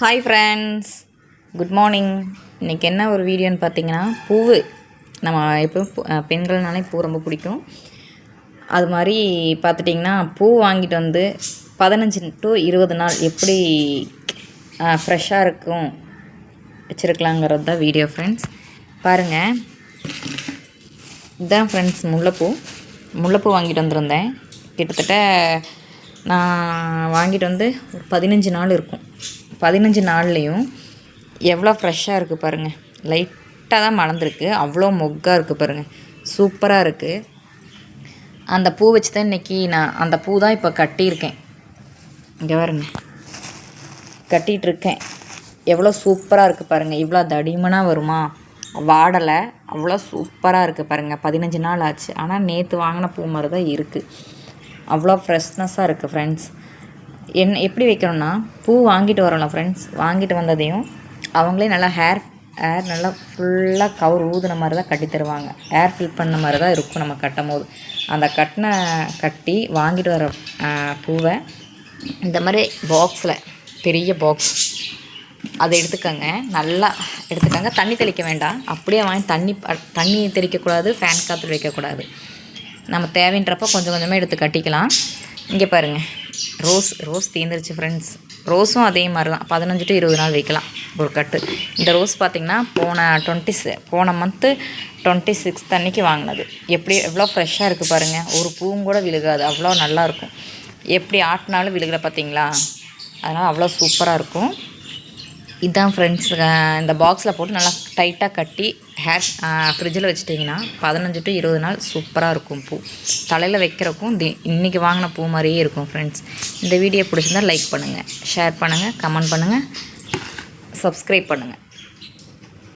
Hi friends good morning இன்றைக்கி என்ன ஒரு வீடியோன்னு பார்த்தீங்கன்னா பூவு. நம்ம எப்பவும் பெண்கள்னாலே பூ ரொம்ப பிடிக்கும். அது மாதிரி பார்த்துட்டிங்கன்னா பூ வாங்கிட்டு வந்து பதினஞ்சு டு இருபது நாள் எப்படி ஃப்ரெஷ்ஷாக இருக்கும் வச்சுருக்கலாங்கிறது தான் வீடியோ ஃப்ரெண்ட்ஸ் பாருங்கள் இதுதான் ஃப்ரெண்ட்ஸ் முல்லைப்பூ. முல்லைப்பூ வாங்கிட்டு வந்திருந்தேன். கிட்டத்தட்ட நான் வாங்கிட்டு வந்து ஒரு பதினஞ்சு நாள் இருக்கும். பதினஞ்சு நாள்லேயும் எவ்வளோ ஃப்ரெஷ்ஷாக இருக்குது பாருங்கள் லைட்டாக தான் மலர்ந்துருக்கு. அவ்வளோ மொக்காக இருக்குது பாருங்கள் சூப்பராக இருக்குது அந்த பூ வச்சு தான் இன்றைக்கி நான் அந்த பூ தான் இப்போ கட்டியிருக்கேன். இங்கே பாருங்க. கட்டிகிட்ருக்கேன் எவ்வளோ சூப்பராக இருக்குது பாருங்கள் இவ்வளோ தடிமனாக வருமா? வாடலை. அவ்வளோ சூப்பராக இருக்குது பாருங்கள் பதினஞ்சு நாள் ஆச்சு. ஆனால் நேற்று வாங்கின பூ மாதிரி தான் இருக்குது அவ்வளோ ஃப்ரெஷ்னஸ்ஸாக இருக்குது ஃப்ரெண்ட்ஸ் என் எப்படி வைக்கணும்னா பூ வாங்கிட்டு வரோம்ல ஃப்ரெண்ட்ஸ் வாங்கிட்டு வந்ததையும் அவங்களே நல்லா ஹேர் ஹேர் நல்லா ஃபுல்லாக கவர் ஊதுன மாதிரி தான் கட்டி தருவாங்க. ஹேர் ஃபில் பண்ண மாதிரி தான் இருக்கும் நம்ம கட்டும் போது அந்த கட்டின கட்டி வாங்கிட்டு வர பூவை இந்த மாதிரி பாக்ஸில் பெரிய பாக்ஸ் அதை எடுத்துக்கோங்க. நல்லா எடுத்துக்கோங்க. தண்ணி தெளிக்க வேண்டாம். அப்படியே வாங்கி தண்ணி தண்ணி தெளிக்கக்கூடாது ஃபேன் காற்று வைக்கக்கூடாது. நம்ம தேவைன்றப்ப கொஞ்சம் கொஞ்சமாக எடுத்து கட்டிக்கலாம். இங்கே பாருங்கள் ரோஸ் ரோஸ் தீர்ந்துருச்சு ஃப்ரெண்ட்ஸ் ரோஸும் அதே மாதிரி தான் பதினஞ்சு டு இருபது நாள் வைக்கலாம் ஒரு கட்டு. இந்த ரோஸ் பார்த்திங்கன்னா போன டுவெண்ட்டி போன மந்த்து டுவெண்ட்டி சிக்ஸ்த் அன்னைக்கு வாங்கினது. எப்படி எவ்வளோ ஃப்ரெஷ்ஷாக இருக்குது பாருங்கள் ஒரு பூவும் கூட விழுகாது. அவ்வளோ நல்லாயிருக்கும் எப்படி ஆட்டினாலும் விழுகிற பார்த்தீங்களா அதனால் அவ்வளோ சூப்பராக இருக்கும். இதான் ஃப்ரெண்ட்ஸ் இந்த பாக்ஸில் போட்டு நல்லா டைட்டாக கட்டி ஹேர் ஃப்ரிட்ஜில் வச்சுட்டிங்கன்னா பதினஞ்சு டு இருபது நாள் சூப்பராக இருக்கும் பூ. தலையில் வைக்கிறக்கும் தி இன்றைக்கி வாங்கின பூ மாதிரியே இருக்கும் ஃப்ரெண்ட்ஸ் இந்த வீடியோ பிடிச்சிருந்தா லைக் பண்ணுங்கள் ஷேர் பண்ணுங்கள் கமெண்ட் பண்ணுங்கள் சப்ஸ்கிரைப் பண்ணுங்கள்